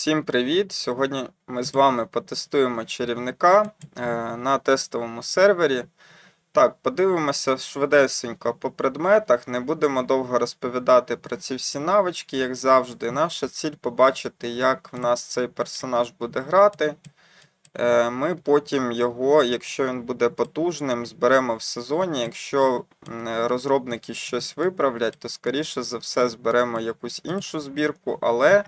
Всім привіт! Сьогодні ми з вами потестуємо чарівника е, на тестовому сервері. Так, подивимося швидесенько по предметах. Не будемо довго розповідати про ці всі навички, як завжди. Наша ціль побачити, як в нас цей персонаж буде грати. Е, Ми потім його, якщо він буде потужним, зберемо в сезоні. Якщо розробники щось виправлять, то скоріше за все зберемо якусь іншу збірку, але.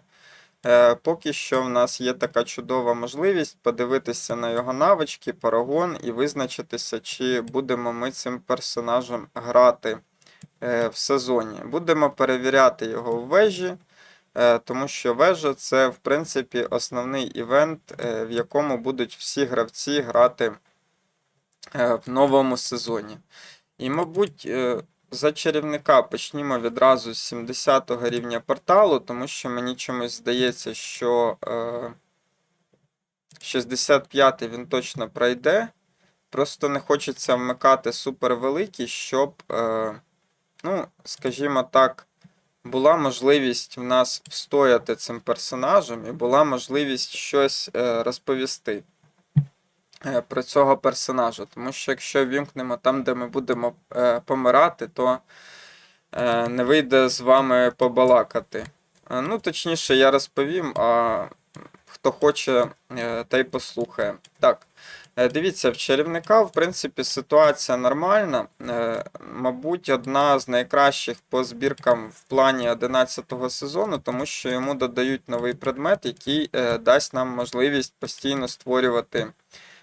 Е, Поки що в нас є така чудова можливість подивитися на його навички, парагон і визначитися, чи будемо ми цим персонажем грати е, в сезоні. Будемо перевіряти його в вежі, е, тому що вежа це, в принципі, основний івент, в якому будуть всі гравці грати в новому сезоні. І, мабуть, за чарівника почнімо відразу з 70 го рівня порталу, тому що мені чомусь здається, що е, 65-й він точно пройде. Просто не хочеться вмикати супервеликий, щоб, е, ну, скажімо так, була можливість в нас встояти цим персонажем і була можливість щось е, розповісти про цього персонажа. Тому що якщо вімкнемо там, де ми будемо е, помирати, то е, не вийде з вами побалакати. Е, Ну, точніше, я розповім, а хто хоче, е, та й послухає. Так. Е, Дивіться, в чарівника, в принципі, ситуація нормальна. Е, Мабуть, одна з найкращих по збіркам в плані 11-го сезону, тому що йому додають новий предмет, який е, дасть нам можливість постійно створювати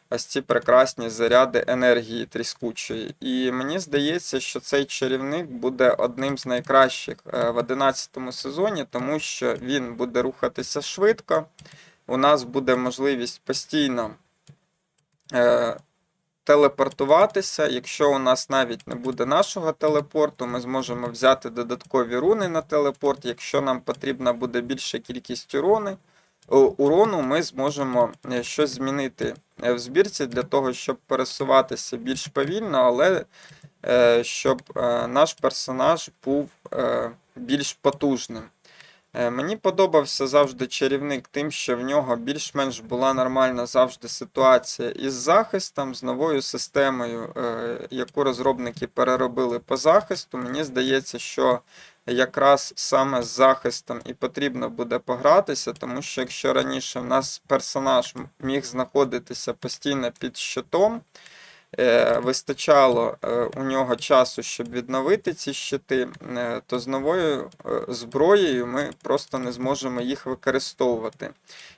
ось ці прекрасні заряди енергії тріскучої. І мені здається, що цей чарівник буде одним з найкращих е, в 11 сезоні, тому що він буде рухатися швидко. У нас буде можливість постійно е, телепортуватися. Якщо у нас навіть не буде нашого телепорту, ми зможемо взяти додаткові руни на телепорт. Якщо нам потрібна буде більша кількість урони, у- урону, ми зможемо е, щось змінити е, в збірці для того, щоб пересуватися більш повільно, але е, щоб наш персонаж був більш потужним. Е, Мені подобався завжди чарівник тим, що в нього більш-менш була нормальна завжди ситуація із захистом, з новою системою, е, яку розробники переробили по захисту. Мені здається, що якраз саме з захистом і потрібно буде погратися, тому що якщо раніше в нас персонаж міг знаходитися постійно під щитом, вистачало е, у нього часу, щоб відновити ці щити, е, то з новою е, зброєю ми просто не зможемо їх використовувати.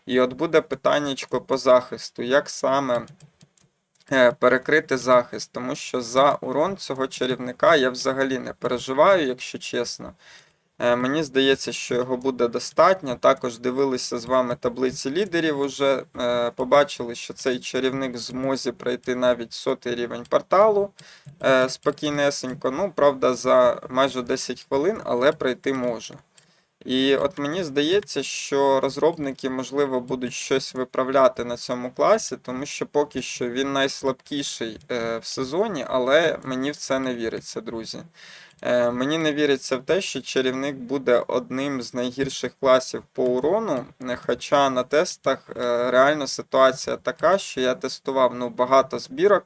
І от буде питаннячко по захисту, як саме е, перекрити захист, тому що за урон цього чарівника я взагалі не переживаю, якщо чесно. Е, Мені здається, що його буде достатньо. Також дивилися з вами таблиці лідерів. Уже е, побачили, що цей чарівник в змозі пройти навіть сотий рівень порталу е, спокійнесенько. Ну, правда, за майже 10 хвилин, але пройти може. І от мені здається, що розробники, можливо, будуть щось виправляти на цьому класі, тому що поки що він найслабкіший в сезоні, але мені в це не віриться, друзі. Е, Мені не віриться в те, що чарівник буде одним з найгірших класів по урону. Хоча на тестах е, реально ситуація така, що я тестував ну, багато збірок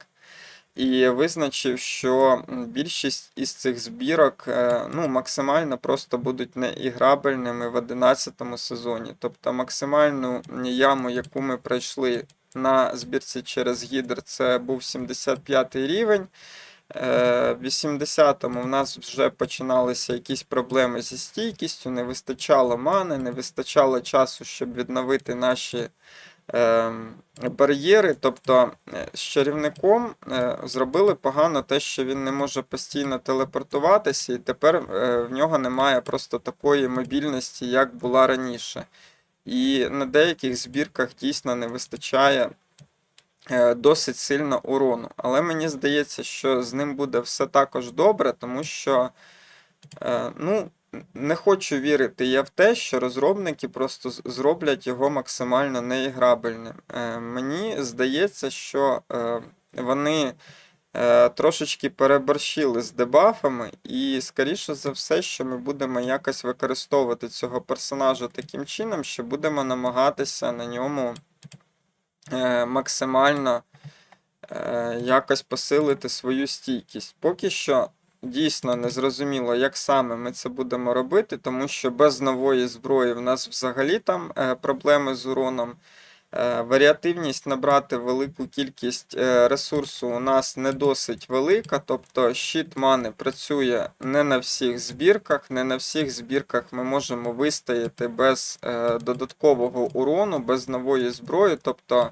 і визначив, що більшість із цих збірок е, ну, максимально просто будуть неіграбельними в 11 сезоні. Тобто максимальну яму, яку ми пройшли на збірці через гідр, це був 75 рівень. Е, В 80-му в нас вже починалися якісь проблеми зі стійкістю, не вистачало мани, не вистачало часу, щоб відновити наші е, бар'єри. Тобто е, з чарівником е, зробили погано те, що він не може постійно телепортуватися, і тепер в нього немає просто такої мобільності, як була раніше. І на деяких збірках дійсно не вистачає досить сильно урону. Але мені здається, що з ним буде все також добре, тому що е, ну, не хочу вірити я в те, що розробники просто зроблять його максимально неіграбельним. Е, Мені здається, що е, вони е, трошечки переборщили з дебафами, і скоріше за все, що ми будемо якось використовувати цього персонажа таким чином, що будемо намагатися на ньому е, максимально е, якось посилити свою стійкість. Поки що дійсно не зрозуміло, як саме ми це будемо робити, тому що без нової зброї в нас взагалі там е, проблеми з уроном. Е, Варіативність набрати велику кількість е, ресурсу у нас не досить велика, тобто щит мани працює не на всіх збірках, не на всіх збірках ми можемо вистояти без е, додаткового урону, без нової зброї. Тобто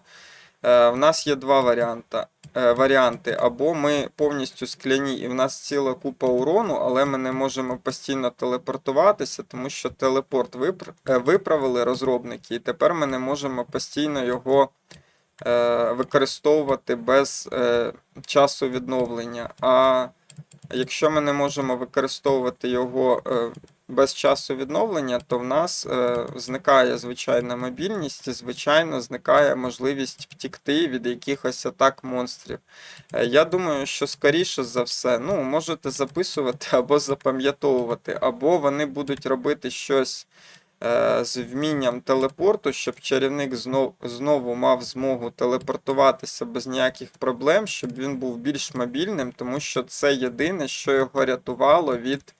в нас є два варіанти. е, Варіанти, або ми повністю скляні, і в нас ціла купа урону, але ми не можемо постійно телепортуватися, тому що телепорт е, виправили розробники, і тепер ми не можемо постійно його е, використовувати без е, часу відновлення. А якщо ми не можемо використовувати його е, без часу відновлення, то в нас е, зникає звичайна мобільність і, звичайно, зникає можливість втікти від якихось атак монстрів. Е, Я думаю, що скоріше за все, ну, можете записувати або запам'ятовувати, або вони будуть робити щось з вмінням телепорту, щоб чарівник знов, знову мав змогу телепортуватися без ніяких проблем, щоб він був більш мобільним, тому що це єдине, що його рятувало від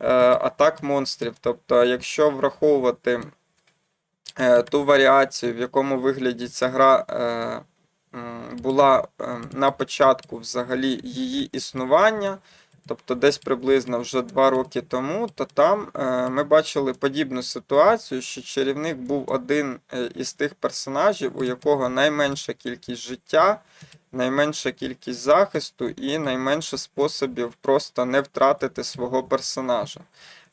е, атак монстрів. Тобто, якщо враховувати е, ту варіацію, в якому вигляді ця гра е, була е, на початку взагалі її існування, тобто десь приблизно вже два роки тому, то там е, ми бачили подібну ситуацію, що чарівник був один е, із тих персонажів, у якого найменша кількість життя, найменша кількість захисту і найменше способів просто не втратити свого персонажа.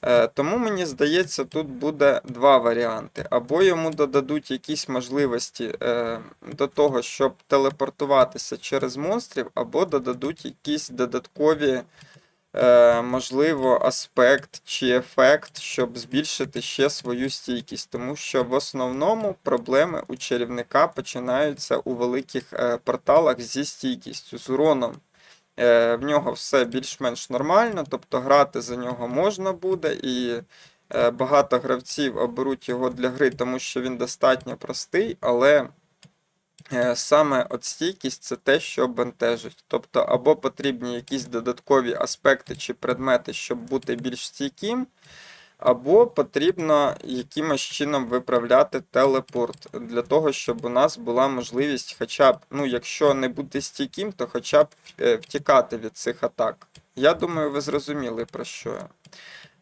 Е, Тому мені здається, тут буде два варіанти. Або йому додадуть якісь можливості до того, щоб телепортуватися через монстрів, або додадуть якісь додаткові, е, можливо, аспект чи ефект, щоб збільшити ще свою стійкість. Тому що в основному проблеми у чарівника починаються у великих е, порталах зі стійкістю, з уроном. Е, В нього все більш-менш нормально, тобто грати за нього можна буде, і багато гравців оберуть його для гри, тому що він достатньо простий, але саме от стійкість це те, що бентежить. Тобто, або потрібні якісь додаткові аспекти чи предмети, щоб бути більш стійким, або потрібно якимось чином виправляти телепорт для того, щоб у нас була можливість, хоча б, ну, якщо не бути стійким, то хоча б е, втікати від цих атак. Я думаю, ви зрозуміли про що я.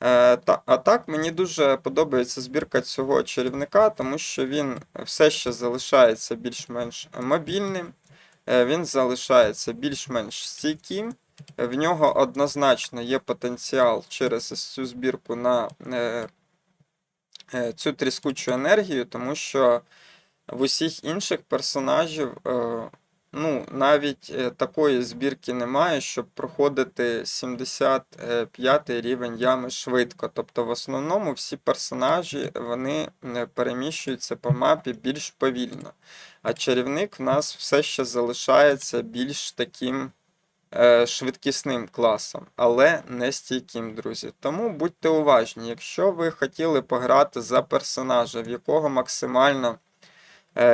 Е, а так, мені дуже подобається збірка цього чарівника, тому що він все ще залишається більш-менш мобільним, е, він залишається більш-менш стійким. В нього однозначно є потенціал через цю збірку на е, цю тріскучу енергію, тому що в усіх інших персонажів ну, навіть е, такої збірки немає, щоб проходити 75 рівень ями швидко. Тобто, в основному всі персонажі вони е, переміщуються по мапі більш повільно. А чарівник в нас все ще залишається більш таким е, швидкісним класом, але не стійким, друзі. Тому будьте уважні, якщо ви хотіли пограти за персонажа, в якого максимально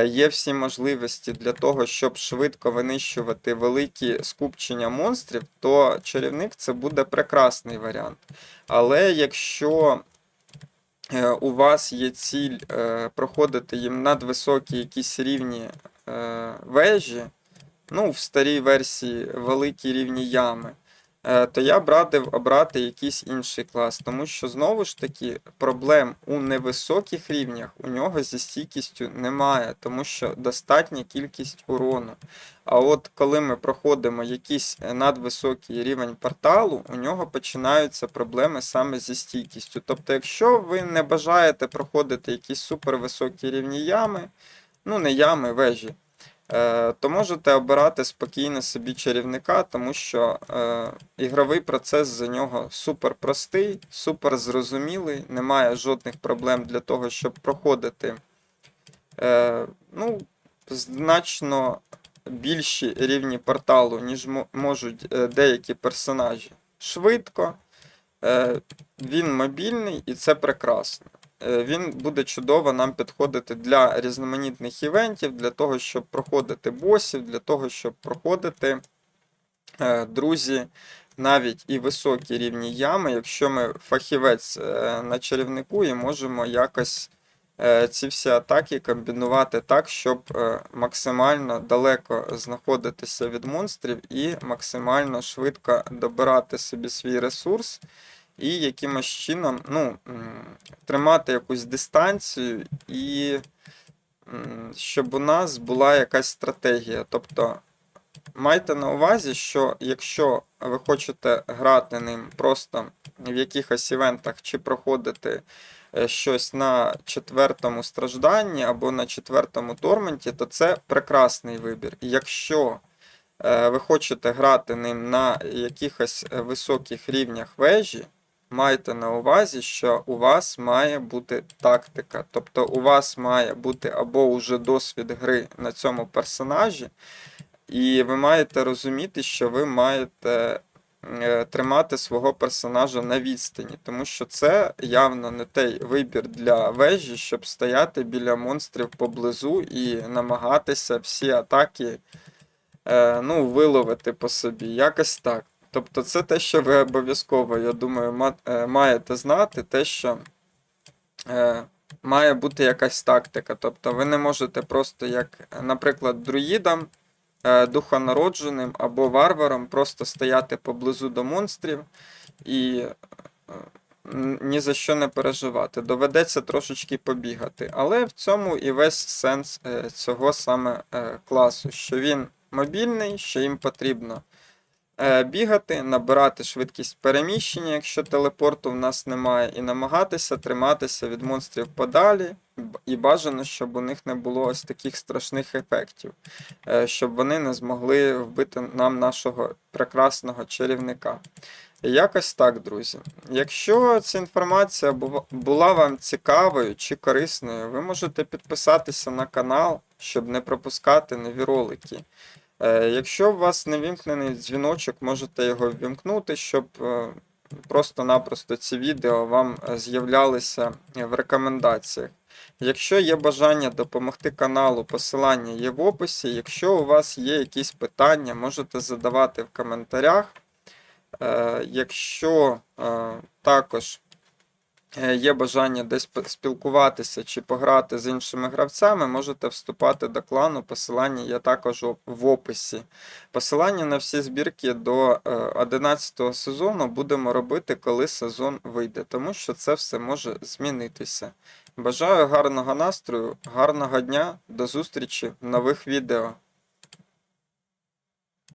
є всі можливості для того, щоб швидко винищувати великі скупчення монстрів, то чарівник це буде прекрасний варіант. Але якщо е, у вас є ціль е, проходити їм надвисокі якісь рівні е, вежі, ну, в старій версії великі рівні ями, е, то я б радив обрати якийсь інший клас, тому що знову ж таки проблем у невисоких рівнях у нього зі стійкістю немає, тому що достатня кількість урону. А от коли ми проходимо якийсь е, надвисокий рівень порталу, у нього починаються проблеми саме зі стійкістю. Тобто, якщо ви не бажаєте проходити якісь супервисокі рівні ями, ну не ями, вежі, е, то можете обирати спокійно собі чарівника, тому що е, ігровий процес за нього супер простий, супер зрозумілий, немає жодних проблем для того, щоб проходити е, ну, значно більші рівні порталу, ніж можуть е, деякі персонажі. Швидко, е, він мобільний і це прекрасно. Е, Він буде чудово нам підходити для різноманітних івентів, для того, щоб проходити босів, для того, щоб проходити, е, друзі, навіть і високі рівні ями, якщо ми фахівець е, на чарівнику і можемо якось ці всі атаки комбінувати так, щоб максимально далеко знаходитися від монстрів і максимально швидко добирати собі свій ресурс, і якимось чином ну, тримати якусь дистанцію, і щоб у нас була якась стратегія. Тобто майте на увазі, що якщо ви хочете грати ним просто в якихось івентах чи проходити е, щось на четвертому стражданні або на четвертому торменті, то це прекрасний вибір. Якщо е, ви хочете грати ним на якихось е, високих рівнях вежі, майте на увазі, що у вас має бути тактика. Тобто у вас має бути або уже досвід гри на цьому персонажі, і ви маєте розуміти, що ви маєте е, тримати свого персонажа на відстані, тому що це явно не той вибір для вежі, щоб стояти біля монстрів поблизу і намагатися всі атаки е, ну, виловити по собі. Якось так. Тобто це те, що ви обов'язково, я думаю, е, маєте знати, те, що е, має бути якась тактика. Тобто ви не можете просто, як, наприклад, друїдам, е, духонародженим або варварам просто стояти поблизу до монстрів і е, ні за що не переживати. Доведеться трошечки побігати. Але в цьому і весь сенс е, цього саме е, класу, що він мобільний, що їм потрібно бігати, набирати швидкість переміщення, якщо телепорту в нас немає, і намагатися триматися від монстрів подалі. І бажано, щоб у них не було ось таких страшних ефектів, е, щоб вони не змогли вбити нам нашого прекрасного чарівника. Якось так, друзі. Якщо ця інформація була вам цікавою чи корисною, ви можете підписатися на канал, щоб не пропускати нові ролики. Е, Якщо у вас не вімкнений дзвіночок, можете його ввімкнути, щоб е, просто-напросто ці відео вам е, з'являлися в рекомендаціях. Якщо є бажання допомогти каналу, посилання є в описі. Якщо у вас є якісь питання, можете задавати в коментарях. Якщо також є бажання десь спілкуватися чи пограти з іншими гравцями, можете вступати до клану. Посилання є також в описі. Посилання на всі збірки до е, 11 сезону будемо робити, коли сезон вийде, тому що це все може змінитися. Бажаю гарного настрою, гарного дня, до зустрічі в нових відео.